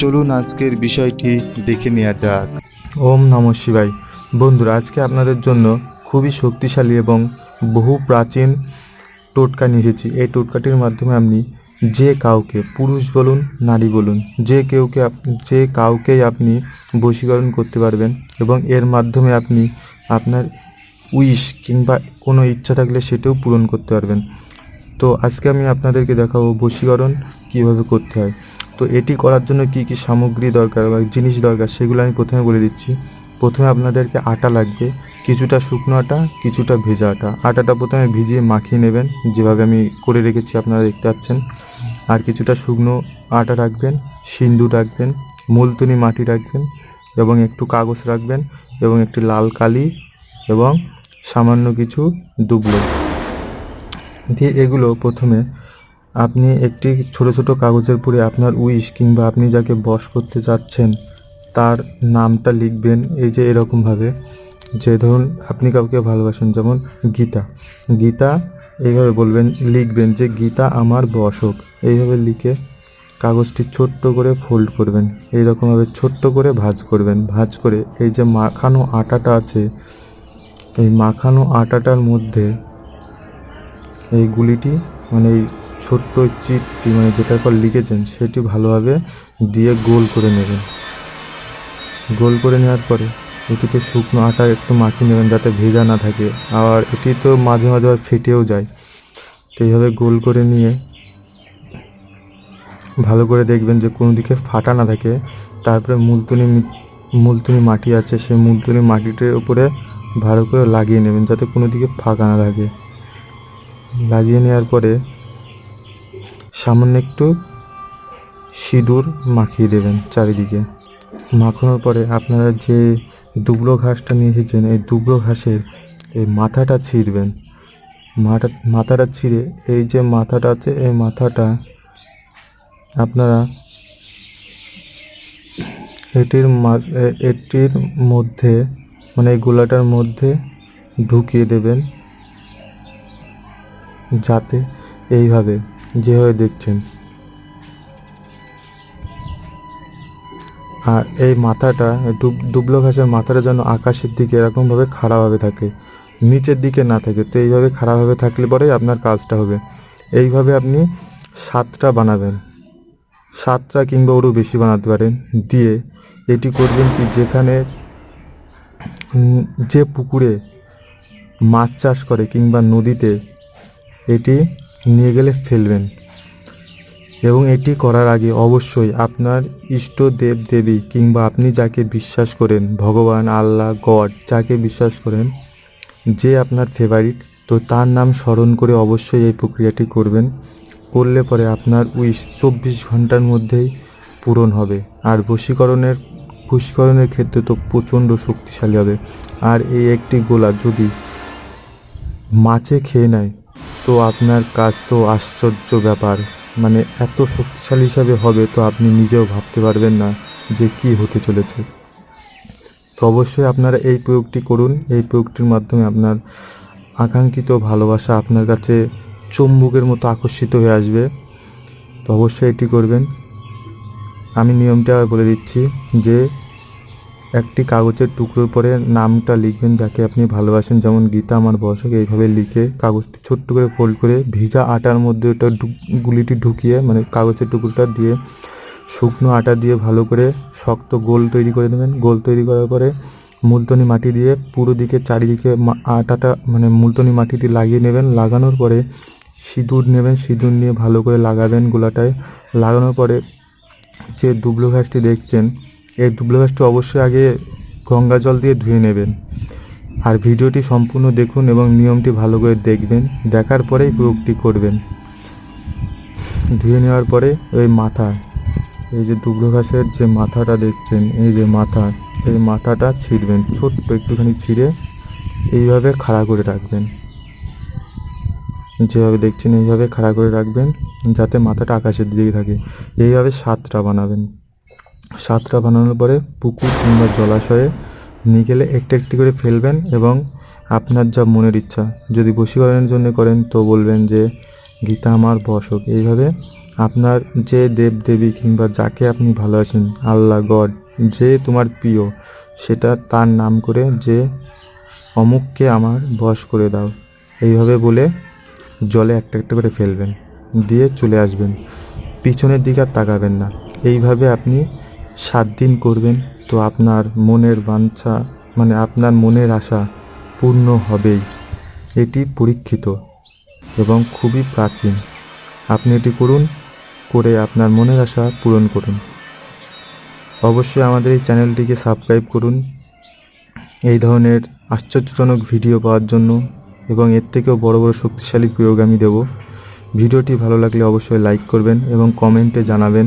চলুন আজকের বিষয়টি দেখে নেওয়া যাক। ওম নম শিবাই বন্ধুরা, আজকে আপনাদের জন্য খুবই শক্তিশালী এবং বহু প্রাচীন টোটকা নিয়ে এসেছি। এই টোটকাটির মাধ্যমে আপনি যে কাউকে, পুরুষ বলুন, নারী বলুন, যে কেউকে যে কাউকেই আপনি বশীকরণ করতে পারবেন এবং এর মাধ্যমে আপনি আপনার উইশ কিংবা কোনো ইচ্ছা থাকলে সেটাও পূরণ করতে পারবেন। তো আজকে আমি আপনাদেরকে দেখাবো বশীকরণ কীভাবে করতে হয়। তো এটি করার জন্য কি কি সামগ্রী দরকার বা জিনিস দরকার সেগুলো আমি প্রথমে বলে দিচ্ছি। প্রথমে আপনাদেরকে আটা লাগবে, কিছুটা শুকনো আটা, কিছুটা ভেজা আটা। আটাটা প্রথমে ভিজিয়ে মাখিয়ে নেবেন, যেভাবে আমি করে রেখেছি আপনারা দেখতে পাচ্ছেন। আর কিছুটা শুকনো আটা রাখবেন সিন্দুর রাখবেন, মুলতুনি মাটি রাখবেন এবং একটু কাগজ রাখবেন এবং একটি লাল কালি এবং সামান্য কিছু দুবলো। দিয়ে এগুলো প্রথমে আপনি একটি ছোট ছোট কাগজের উপরে আপনার উইশ কিংবা আপনি যাকে বশ করতে চাচ্ছেন, তার নামটা লিখবেন এই যে এরকমভাবে। যে ধরুন, আপনি কাউকে ভালোবাসেন, যেমন গীতা। গীতা এইভাবে বলবেন, লিখবেন যে, গীতা আমার বস হোক এইভাবে লিখে কাগজটি ছোট্ট করে ফোল্ড করবেন। এইরকমভাবে ছোট্ট করে ভাঁজ করবেন। ভাঁজ করে এই যে মাখানো আটাটা আছে, এই মাখানো আটাটার মধ্যে এই গুলিটি মানে এই ছোট্ট চিটটি মানে যেটার পর লিখেছেন, সেটি ভালোভাবে দিয়ে গোল করে নেবেন। গোল করে নেওয়ার পরে এটিতে শুকনো আটা একটু মাখিয়ে নেবেন যাতে ভেজা না থাকে। আর এটি তো মাঝে মাঝে ফেটেও যায়। তো এইভাবে গোল করে নিয়ে ভালো করে দেখবেন যে কোনো দিকে ফাটা না থাকে। তারপরে মুলতুনি মুলতুনি মাটি আছে, সেই মুলতুনি মাটিটির উপরে ভালো করে লাগিয়ে নেবেন যাতে কোনো দিকে ফাঁকা না থাকে। লাগিয়ে নেওয়ার পরে সামান্য একটু সিঁদুর মাখিয়ে দেবেন চারিদিকে। মাখানোর পরে আপনারা যে দুবলো ঘাসটা নিয়ে এসেছেন, এই দুবলো ঘাসের এই মাথাটা ছিঁড়বেন। মাথা, মাথাটা ছিঁড়ে এই যে মাথাটা আছে, এই মাথাটা আপনারা এটির এটির মধ্যে মানে এই গোলাটার মধ্যে ঢুকিয়ে দেবেন। যাতে এইভাবে যেভাবে দেখছেন। আর এই মাথাটা ডুব- দুবলো ঘাসের মাথাটা যেন আকাশের দিকে এরকমভাবে খাড়াভাবে থাকে, নিচের দিকে না থাকে। তো এইভাবে খাড়াভাবে থাকলে পরেই আপনার কাজটা হবে। এইভাবে আপনি সাতটা বানাবেন। সাতটা কিংবা ওরও বেশি বানাতে পারেন। দিয়ে এটি করবেন কি, যেখানে যে পুকুরে মাছ চাষ করে কিংবা নদীতে এটি নিয়ে গেলে ফেলবেন। এবং এটি করার আগে অবশ্যই আপনার ইষ্ট দেব দেবী কিংবা আপনি যাকে বিশ্বাস করেন, ভগবান, আল্লাহ, গড, যাকে বিশ্বাস করেন, যে আপনার ফেভারিট তো তার নাম স্মরণ করে অবশ্যই এই প্রক্রিয়াটি করবেন। করলে পরে আপনার উইশ চব্বিশ ঘণ্টার মধ্যেই পূরণ হবে। আর বশীকরণের বশীকরণের ক্ষেত্রে তো প্রচণ্ড শক্তিশালী হবে। আর এই একটি গোলা যদি মাছে খেয়ে নেয় তো আপনার কাজ তো আশ্চর্য ব্যাপার। মানে এত শক্তিশালী হিসাবে হবে তো আপনি নিজেও ভাবতে পারবেন না যে কি হতে চলেছে। তো অবশ্যই আপনারা এই প্রয়োগটি করুন। এই প্রয়োগটির মাধ্যমে আপনার আকাঙ্ক্ষিত ভালোবাসা আপনার কাছে চুম্বকের মতো আকর্ষিত হয়ে আসবে। তো অবশ্যই এটি করবেন। আমি নিয়মটা বলে দিচ্ছি যে একটি কাগজের টুকরোর পরে নামটা লিখবেন যাকে আপনি ভালোবাসেন। যেমন গীতা আমার বসক এইভাবে লিখে কাগজটি ছোট্ট করে ফোল্ড করে ভিজা আটার মধ্যে ওটা গুলিটি ঢুকিয়ে মানে কাগজের টুকরোটা দিয়ে শুকনো আটা দিয়ে ভালো করে শক্ত গোল তৈরি করে দেবেন গোল তৈরি করার পরে মুলতনি মাটি দিয়ে পুরো দিকে চারিদিকে আটাটা মানে মুলতনি মাটিটি লাগিয়ে নেবেন। লাগানোর পরে সিঁদুর নেবেন। সিঁদুর নিয়ে ভালো করে লাগাবেন গোলাটায়। লাগানোর পরে যে দুবলো ঘাসটি দেখছেন এই দুবলো ঘাসটি অবশ্যই আগে গঙ্গা জল দিয়ে ধুয়ে নেবেন। আর ভিডিওটি সম্পূর্ণ দেখুন এবং নিয়মটি ভালো করে দেখবেন। দেখার পরেই প্রয়োগটি করবেন। ধুয়ে নেওয়ার পরে ওই মাথা, এই যে দুবলো ঘাসের যে মাথাটা দেখছেন, এই যে মাথা, এই মাথাটা ছিঁড়বেন। ছোট্ট একটুখানি ছিঁড়ে এইভাবে খাড়া করে রাখবেন। যেভাবে দেখছেন, এইভাবে খাড়া করে রাখবেন, যাতে মাথাটা আকাশের দিকে থাকে। এইভাবে সাতটা বানাবেন। সাতটা বানানোর পরে পুকুর কিংবা জলাশয়ে নিয়ে গেলে একটু একটু করে ফেলবেন এবং আপনার যা মনের ইচ্ছা, যদি বশীকরণের জন্য করেন, তো বলবেন যে, গীতা আমার বশ হোক এইভাবে আপনার যে দেব দেবী কিংবা যাকে আপনি ভালোবাসেন, আল্লাহ, গড, যে তোমার প্রিয়, সেটা তার নাম করে যে, অমুককে আমার বশ করে দাও। এইভাবে বলে জলে একটা একটা করে ফেলবেন, দিয়ে চলে আসবেন। পিছনের দিকে আর তাকাবেন না। এইভাবে আপনি সাত দিন করবেন, তো আপনার মনের বাঞ্ছা মানে আপনার মনের আশা পূর্ণ হবেই। এটি পরীক্ষিত এবং খুবই প্রাচীন। আপনি এটি করুন, করে আপনার মনের আশা পূরণ করুন। অবশ্যই আমাদের এই চ্যানেলটিকে সাবস্ক্রাইব করুন। এই ধরনের আশ্চর্যজনক ভিডিও পাওয়ার জন্য এবং এর থেকেও বড় বড় শক্তিশালী প্রয়োগ আমি দেব। ভিডিওটি ভালো লাগলে অবশ্যই লাইক করবেন এবং কমেন্টে জানাবেন।